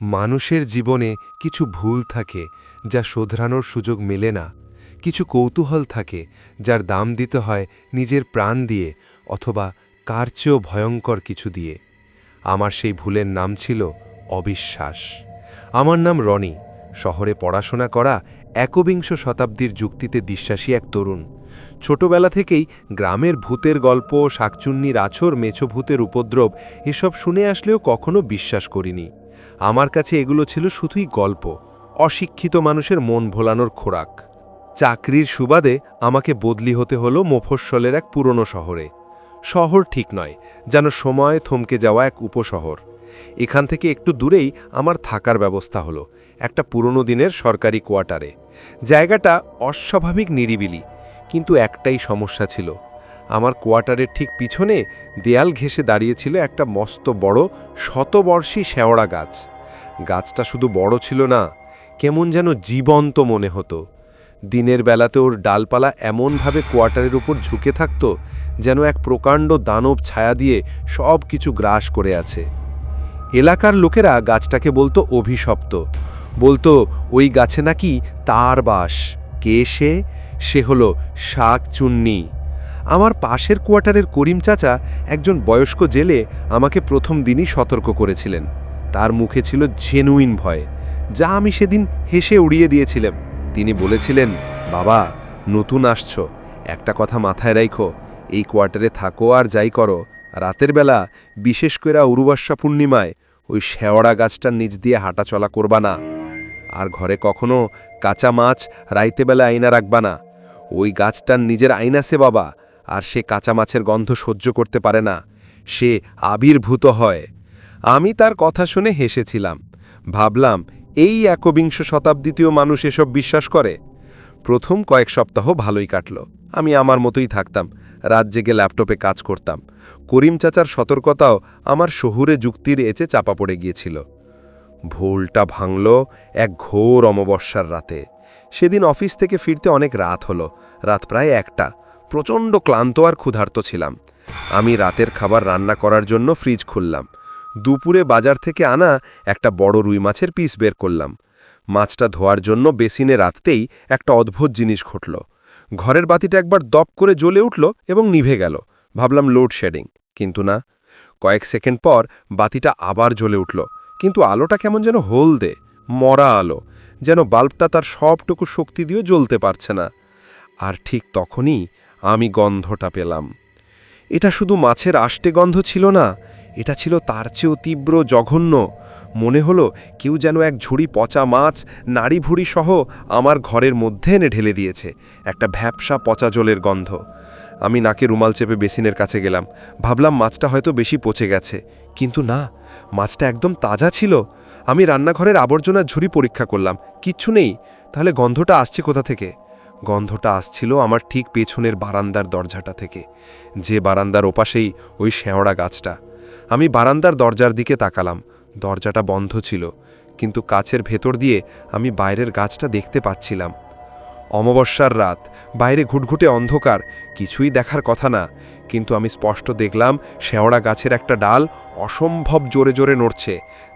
মানুষের জীবনে কিছু ভুল থাকে যা শোধরানোর সুযোগ মেলে না। কিছু কৌতূহল থাকে যার দাম দিতে হয় নিজের প্রাণ দিয়ে অথবা কার চেয়েও ভয়ঙ্কর কিছু দিয়ে। আমার সেই ভুলের নাম ছিল অবিশ্বাস। আমার নাম রনি। শহরে পড়াশোনা করা একবিংশ শতাব্দীর যুক্তিতে বিশ্বাসী এক তরুণ। ছোটবেলা থেকেই গ্রামের ভূতের গল্প, শাকচুন্নির আছর মেছো ভূতের উপদ্রব এসব শুনে আসলেও কখনো বিশ্বাস করিনি। আমার কাছে এগুলো ছিল শুধুই গল্প, অশিক্ষিত মানুষের মন ভোলানোর খোরাক। চাকরির সুবাদে আমাকে বদলি হতে হলো মফস্বলের এক পুরনো শহরে। শহর ঠিক নয়, যেন সময় থমকে যাওয়া এক উপশহর। এখান থেকে একটু দূরেই আমার থাকার ব্যবস্থা হলো, একটা পুরনো দিনের সরকারি কোয়ার্টারে। জায়গাটা অস্বাভাবিক নিরিবিলি, কিন্তু একটাই সমস্যা ছিল আমার কোয়ার্টারের ঠিক পিছনে দেয়াল ঘেঁষে দাঁড়িয়েছিল একটা মস্ত বড় শতবর্ষী শেওড়া গাছ। গাছটা শুধু বড় ছিল না, কেমন যেন জীবন্ত মনে হতো। দিনের বেলাতে ওর ডালপালা এমনভাবে কোয়ার্টারের উপর ঝুঁকে থাকত যেন এক প্রকাণ্ড দানব ছায়া দিয়ে সব কিছু গ্রাস করে আছে। এলাকার লোকেরা গাছটাকে বলতো অভিশপ্ত। বলতো, ওই গাছে নাকি তার বাস। কে সে? সে হলো শাক চুন্নি আমার পাশের কোয়ার্টারের করিম চাচা একজন বয়স্ক জেলে আমাকে প্রথম দিনই সতর্ক করেছিলেন। তার মুখে ছিল জেনুইন ভয়, যা আমি সেদিন হেসে উড়িয়ে দিয়েছিলাম। তিনি বলেছিলেন, বাবা, নতুন আসছ। একটা কথা মাথায় রাখো এই কোয়ার্টারে থাকো আর যাই করো। রাতের বেলা, বিশেষ করে উরুবাসা পূর্ণিমায়, ওই শেওড়া গাছটার নিচ দিয়ে হাঁটা চলা করবা না। আর ঘরে কখনো কাঁচা মাছ রাইতেবেলা আইনা রাখবা না। ওই গাছটার নিজের আইন আছে বাবা আর সে কাঁচা মাছের গন্ধ সহ্য করতে পারে না। সে আবির্ভূত হয়। আমি তার কথা শুনে হেসেছিলাম। ভাবলাম, এই একবিংশ শতাব্দীতেও মানুষ এসব বিশ্বাস করে। প্রথম কয়েক সপ্তাহ ভালোই কাটল। আমি আমার মতোই থাকতাম, রাত জেগে ল্যাপটপে কাজ করতাম। করিম চাচার সতর্কতাও আমার শহুরে যুক্তির এচে চাপা পড়ে গিয়েছিল। ভুলটা ভাঙল এক ঘোর অমাবস্যার রাতে। সেদিন অফিস থেকে ফিরতে অনেক রাত হলো, রাত প্রায় একটা। প্রচণ্ড ক্লান্ত আর ক্ষুধার্ত ছিলাম। আমি রাতের খাবার রান্না করার জন্য ফ্রিজ খুললাম। দুপুরে বাজার থেকে আনা একটা বড় রুই মাছের পিস বের করলাম। মাছটা ধোয়ার জন্য বেসিনে রাততেই একটা অদ্ভুত জিনিস ঘটল। ঘরের বাতিটা একবার দপ করে জ্বলে উঠল এবং নিভে গেল। ভাবলাম লোডশেডিং কিন্তু না। কয়েক সেকেন্ড পর বাতিটা আবার জ্বলে উঠল, কিন্তু আলোটা কেমন যেন হলদে, মরা আলো, যেন বাল্বটা তার সবটুকু শক্তি দিয়ে জ্বলতে পারছে না। আর ঠিক তখনই আমি গন্ধটা পেলাম। এটা শুধু মাছের আষ্টে গন্ধ ছিল না, এটা ছিল তার চেয়েও তীব্র জঘন্য। মনে হলো কেউ যেন এক ঝুড়ি পচা মাছ নাড়ি ভুড়ি সহ আমার ঘরের মধ্যে এনে ঢেলে দিয়েছে, একটা ভ্যাপসা পচা জলের গন্ধ। আমি নাকে রুমাল চেপে বেসিনের কাছে গেলাম, ভাবলাম মাছটা হয়তো বেশি পচে গেছে, কিন্তু না, মাছটা একদম তাজা ছিল। আমি রান্নাঘরের আবর্জনার ঝুড়ি পরীক্ষা করলাম, কিচ্ছু নেই, তাহলে গন্ধটা আসছে কোথা থেকে? গন্ধটা আসছিল আমার ঠিক পেছনের বারান্দার দরজাটা থেকে। যে বারান্দার ওপাশেই ওই শেওড়া গাছটা। আমি বারান্দার দরজার দিকে তাকালাম। দরজাটা বন্ধ ছিল। কিন্তু কাছের ভেতর দিয়ে আমি বাইরের গাছটা দেখতে পাচ্ছিলাম। অমাবস্যার রাত, বাইরে ঘুটঘুটে অন্ধকার, কিছুই দেখার কথা না। কিন্তু আমি স্পষ্ট দেখলাম শেওড়া গাছের একটা ডাল অসম্ভব জোরে জোরে নড়ছে,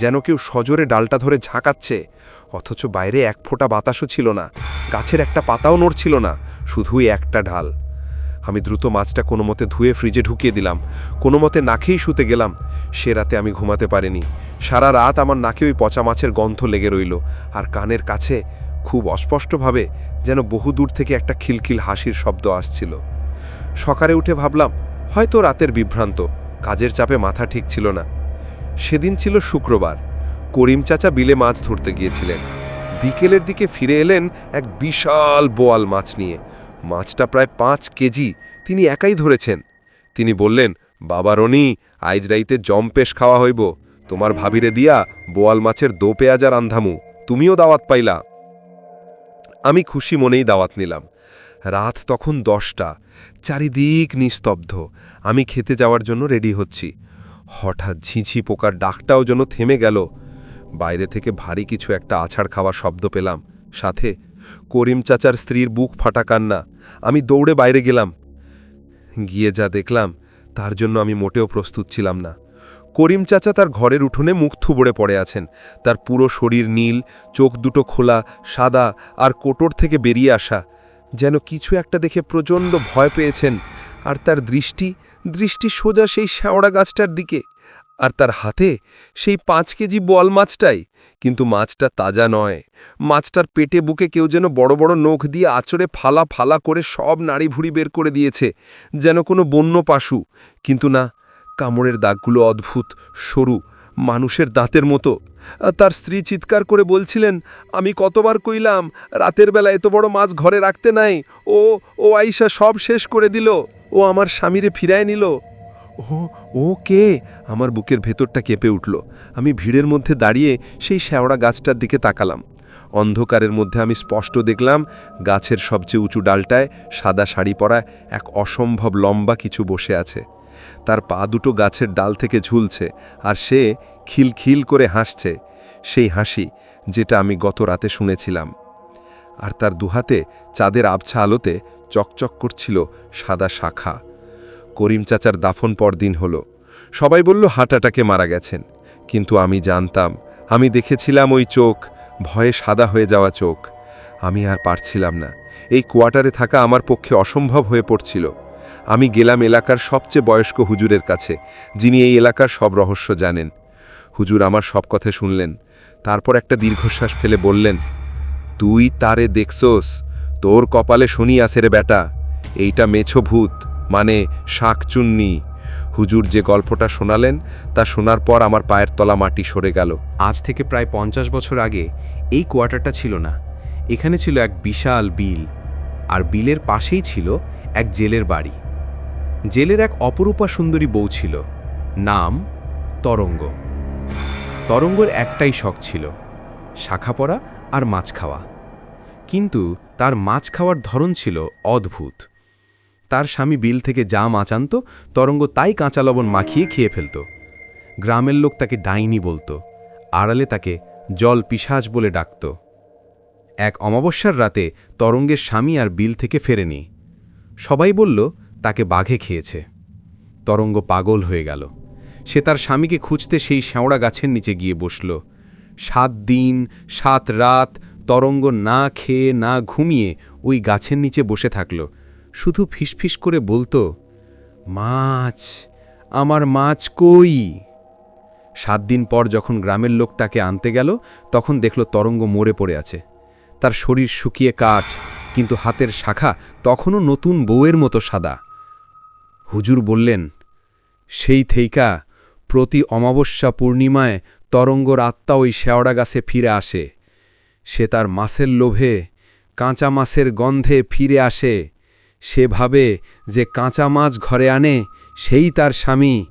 যেন কেউ সজোরে ডালটা ধরে ঝাঁকাচ্ছে। অথচ বাইরে এক ফোঁটা বাতাসও ছিল না, গাছের একটা পাতাও নড়ছিল না, শুধুই একটা ঢাল আমি দ্রুত মাছটা কোনো মতে ধুয়ে ফ্রিজে ঢুকিয়ে দিলাম, কোনো মতে নাকেই শুতে গেলাম। সে রাতে আমি ঘুমাতে পারিনি, সারা রাত আমার নাকে ওই পচা মাছের গন্ধ লেগে রইল, আর কানের কাছে খুব অস্পষ্টভাবে যেন বহু দূর থেকে একটা খিলখিল হাসির শব্দ আসছিল। সকালে উঠে ভাবলাম, হয়তো রাতের বিভ্রান্ত, কাজের চাপে মাথা ঠিক ছিল না। সেদিন ছিল শুক্রবার, করিম চাচা বিলে মাছ ধরতে গিয়েছিলেন। বিকেলের দিকে ফিরে এলেন এক বিশাল বোয়াল মাছ নিয়ে। মাছটা প্রায় পাঁচ কেজি, তিনি একাই ধরেছেন। তিনি বললেন, বাবা রনি, আইজ রাইতে জম্পেশ খাওয়া হইব। তোমার ভাবিরে দিয়া বোয়াল মাছের দো পেঁয়াজার আন্ধামু, তুমিও দাওয়াত পাইলা। আমি খুশি মনেই দাওয়াত নিলাম। রাত তখন দশটা। চারিদিক নিস্তব্ধ। আমি খেতে যাওয়ার জন্য রেডি হচ্ছি। হঠাৎ ঝিঝি পোকার ডাকটাও যেন থেমে গেল। বাইরে থেকে ভারী কিছু একটা আছাড় খাওয়ার শব্দ পেলাম। সাথে, করিম চাচার স্ত্রীর বুক ফাটা কান্না। আমি দৌড়ে বাইরে গেলাম। গিয়ে যা দেখলাম, তার জন্য আমি মোটেও প্রস্তুত ছিলাম না। করিম চাচা তার ঘরের উঠোনে মুখ থুবড়ে পড়ে আছেন। তার পুরো শরীর নীল, চোখ দুটো খোলা, সাদা আর কোটর থেকে বেরিয়ে আসা। যেন কিছু একটা দেখে প্রচণ্ড ভয় পেয়েছেন। আর তার দৃষ্টি দৃষ্টি সোজা সেই শ্যাওড়া গাছটার দিকে। আর তার হাতে সেই পাঁচ কেজি বল মাছটাই। কিন্তু মাছটা তাজা নয়। মাছটার পেটে বুকে কেউ যেন বড় বড় নখ দিয়ে আচরে ফালা ফালা করে সব নাড়ি ভুড়ি বের করে দিয়েছে। যেন কোনো বন্য পাশু। কিন্তু না কামড়ের দাগগুলো অদ্ভুত, সরু, মানুষের দাঁতের মতো। তার স্ত্রী চিৎকার করে বলছিলেন, আমি কতবার কইলাম, রাতের বেলা এত বড় মাছ ঘরে রাখতে নাই। ও ও আইসা সব শেষ করে দিল। ও আমার স্বামীরে ফিরায় নিল। ও ও কে? আমার বুকের ভেতরটা কেঁপে উঠল। আমি ভিড়ের মধ্যে দাঁড়িয়ে সেই শ্যাওড়া গাছটার দিকে তাকালাম। অন্ধকারের মধ্যে আমি স্পষ্ট দেখলাম, গাছের সবচেয়ে উঁচু ডালটায় সাদা শাড়ি পরা এক অসম্ভব লম্বা কিছু বসে আছে। তার পা দুটো গাছের ডাল থেকে ঝুলছে আর সে খিলখিল করে হাসছে, সেই হাসি যেটা আমি গত রাতে শুনেছিলাম। আর তার দুহাতে চাঁদের আবছা আলোতে চকচক করছিল সাদা শাখা। করিম চাচার দাফন পরদিন হল। সবাই বলল, হাঁটাটাকে মারা গেছেন। কিন্তু আমি জানতাম, আমি দেখেছিলাম ওই চোখ, ভয়ে সাদা হয়ে যাওয়া চোখ। আমি আর পারছিলাম না। এই কোয়ার্টারে থাকা আমার পক্ষে অসম্ভব হয়ে পড়ছিল। আমি গেলাম এলাকার সবচেয়ে বয়স্ক হুজুরের কাছে, যিনি এই এলাকার সব রহস্য জানেন। হুজুর আমার সব কথা শুনলেন, তারপর একটা দীর্ঘশ্বাস ফেলে বললেন, তুই তারে দেখছোস, তোর কপালে শনি আসে রে বেটা, এইটা মেছো ভূত মানে শাকচুন্নি। হুজুর যে গল্পটা শোনালেন, তা শোনার পর আমার পায়ের তলা মাটি সরে গেল। আজ থেকে প্রায় পঞ্চাশ বছর আগে এই কোয়ার্টারটা ছিল না, এখানে ছিল এক বিশাল বিল, আর বিলের পাশেই ছিল এক জেলের বাড়ি। জেলের এক অপরূপা সুন্দরী বউ ছিল, নাম তরঙ্গ। তরঙ্গর একটাই শখ ছিল, শাখা পরা আর মাছ খাওয়া। কিন্তু তার মাছ খাওয়ার ধরন ছিল অদ্ভুত। তার স্বামী বিল থেকে যা মাছ আনত, তরঙ্গ তাই কাঁচা লবণ মাখিয়ে খেয়ে ফেলত। গ্রামের লোক তাকে ডাইনি বলতো, আড়ালে তাকে জল পিসাজ বলে ডাকত। এক অমাবস্যার রাতে তরঙ্গের স্বামী আর বিল থেকে ফেরেনি। সবাই বলল তাকে বাঘে খেয়েছে। তরঙ্গ পাগল হয়ে গেল। সে তার স্বামীকে খুঁজতে সেই শ্যাওড়া গাছের নিচে গিয়ে বসল। সাত দিন, সাত রাত তরঙ্গ না খেয়ে, না ঘুমিয়ে ওই গাছের নিচে বসে থাকল। শুধু ফিসফিস করে বলতো, মাছ, আমার মাছ কই? সাত দিন পর যখন গ্রামের লোকটাকে আনতে গেল, তখন দেখল তরঙ্গ মরে পড়ে আছে। তার শরীর শুকিয়ে কাঠ, কিন্তু হাতের শাখা তখনও নতুন বউয়ের মতো সাদা। হুজুর বললেন, সেই থেইকা প্রতি অমাবস্যা পূর্ণিমায় তরঙ্গর আত্মা ওই শেওড়া গাছে ফিরে আসে। সে তার মাছের লোভে কাঁচা মাছের গন্ধে ফিরে আসে। সে ভাবে যে কাঁচা মাছ ঘরে আনে, সেই তার স্বামী।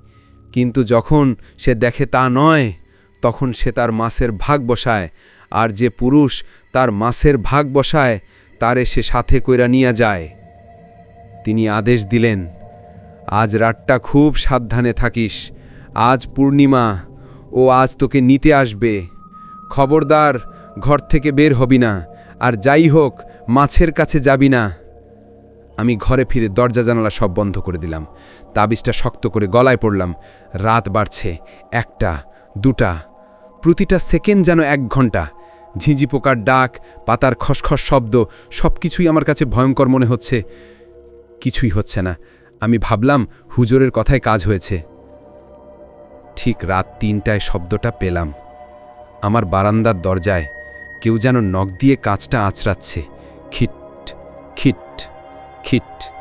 কিন্তু যখন সে দেখে তা নয়, তখন সে তার মাছের ভাগ বসায়, আর যে পুরুষ তার মাছের ভাগ বসায়, তারে সে সাথে কইরা নিয়ে যায়। তিনি আদেশ দিলেন আজ রাতটা খুব সাবধানে থাকিস। আজ পূর্ণিমা, ও আজ তোকে নিতে আসবে। খবরদার, ঘর থেকে বের হবি না, আর যাই হোক, মাছের কাছে যাবি না। আমি ঘরে ফিরে দরজা জানালা সব বন্ধ করে দিলাম। তাবিজটা শক্ত করে গলায় পড়লাম। রাত বাড়ছে, একটা, দুটা, প্রতিটা সেকেন্ড যেন এক ঘণ্টা। ঝিঁঝি পোকার ডাক, পাতার খসখস শব্দ সব কিছুই আমার কাছে ভয়ঙ্কর মনে হচ্ছে। কিছুই হচ্ছে না। আমি ভাবলাম হুজুরের কথায় কাজ হয়েছে। ঠিক রাত তিনটায় শব্দটা পেলাম। আমার বারান্দার দরজায় কেউ যেন নখ দিয়ে কাঁচটা আঁচড়াচ্ছে। খিট খিট খিট।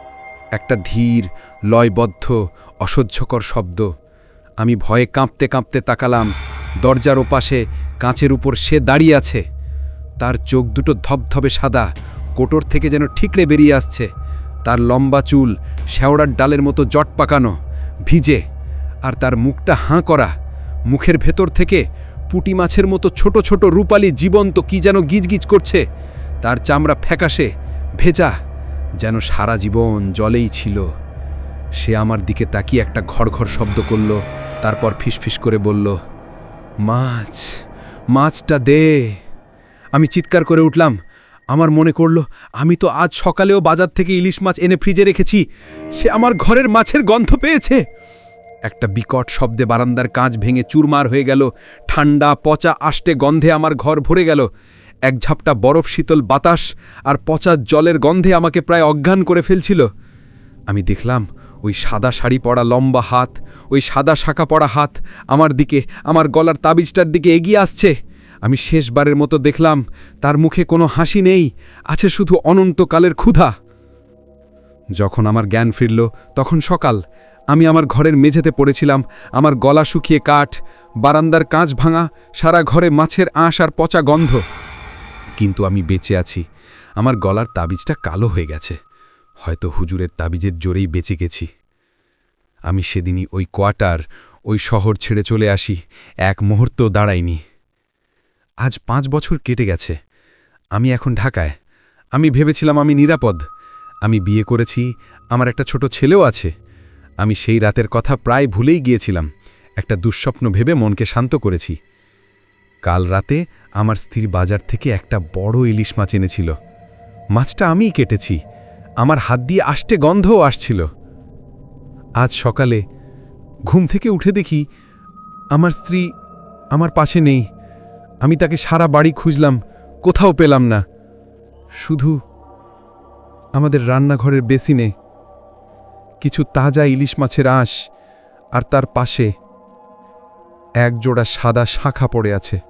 একটা ধীর, লয়বদ্ধ, অসহ্যকর শব্দ। আমি ভয়ে কাঁপতে কাঁপতে তাকালাম। দরজার ওপাশে কাঁচের উপর সে দাঁড়িয়ে আছে। তার চোখ দুটো ধবধবে সাদা। কোটর থেকে যেন ঠিকড়ে বেরিয়ে আসছে। তার লম্বা চুল, শ্যাওড়ার ডালের মতো জট পাকানো, ভিজে, আর তার মুখটা হাঁ করা, মুখের ভেতর থেকে পুটি মাছের মতো ছোট ছোট রূপালি জীবন্ত কি যেন গিজগিজ করছে, তার চামড়া ফ্যাকাশে, ভেজা, যেন সারা জীবন জলেই ছিল। সে আমার দিকে তাকিয়ে একটা ঘড়ঘড় শব্দ করল, তারপর ফিসফিস করে বলল, মাছ, মাছটা দে। আমি চিৎকার করে উঠলাম আমার মনে করল, আমি তো আজ সকালেও বাজার থেকে ইলিশ মাছ এনে ফ্রিজে রেখেছি। সে আমার ঘরের মাছের গন্ধ পেয়েছে। একটা বিকট শব্দে বারান্দার কাঁচ ভেঙে চুরমার হয়ে গেল। ঠান্ডা, পচা, আষ্টে গন্ধে আমার ঘর ভরে গেল। এক ঝাপটা বরফ, শীতল বাতাস আর পচা জলের গন্ধে আমাকে প্রায় অজ্ঞান করে ফেলছিল। আমি দেখলাম, ওই সাদা শাড়ি পরা লম্বা হাত, ওই সাদা শাখা পড়া হাত আমার দিকে, আমার গলার তাবিজটার দিকে এগিয়ে আসছে। আমি শেষবারের মতো দেখলাম তার মুখে কোনো হাসি নেই, আছে শুধু অনন্তকালের ক্ষুধা। যখন আমার জ্ঞান ফিরল, তখন সকাল, আমি আমার ঘরের মেঝেতে পড়েছিলাম, আমার গলা শুকিয়ে কাঠ, বারান্দার কাঁচ ভাঙা, সারা ঘরে মাছের আঁশ আর পচা গন্ধ। কিন্তু আমি বেঁচে আছি, আমার গলার তাবিজটা কালো হয়ে গেছে, হয়তো হুজুরের তাবিজের জোরেই বেঁচে গেছি। আমি সেদিনই ওই কোয়ার্টার, ওই শহর ছেড়ে চলে আসি, এক মুহূর্ত দাঁড়াইনি। আজ পাঁচ বছর কেটে গেছে। আমি এখন ঢাকায়। আমি ভেবেছিলাম আমি নিরাপদ। আমি বিয়ে করেছি, আমার একটা ছোট ছেলেও আছে। আমি সেই রাতের কথা প্রায় ভুলেই গিয়েছিলাম। একটা দুঃস্বপ্ন ভেবে মনকে শান্ত করেছি। কাল রাতে আমার স্ত্রী বাজার থেকে একটা বড় ইলিশ মাছ এনেছিল। মাছটা আমিই কেটেছি। আমার হাত দিয়ে আষ্টে গন্ধও আসছিল। আজ সকালে ঘুম থেকে উঠে দেখি আমার স্ত্রী আমার পাশে নেই। আমি তাকে সারা বাড়ি খুঁজলাম, কোথাও পেলাম না। শুধু আমাদের রান্নাঘরের বেসিনে কিছু তাজা ইলিশ মাছের আঁশ আর তার পাশে একজোড়া সাদা শাখা পড়ে আছে।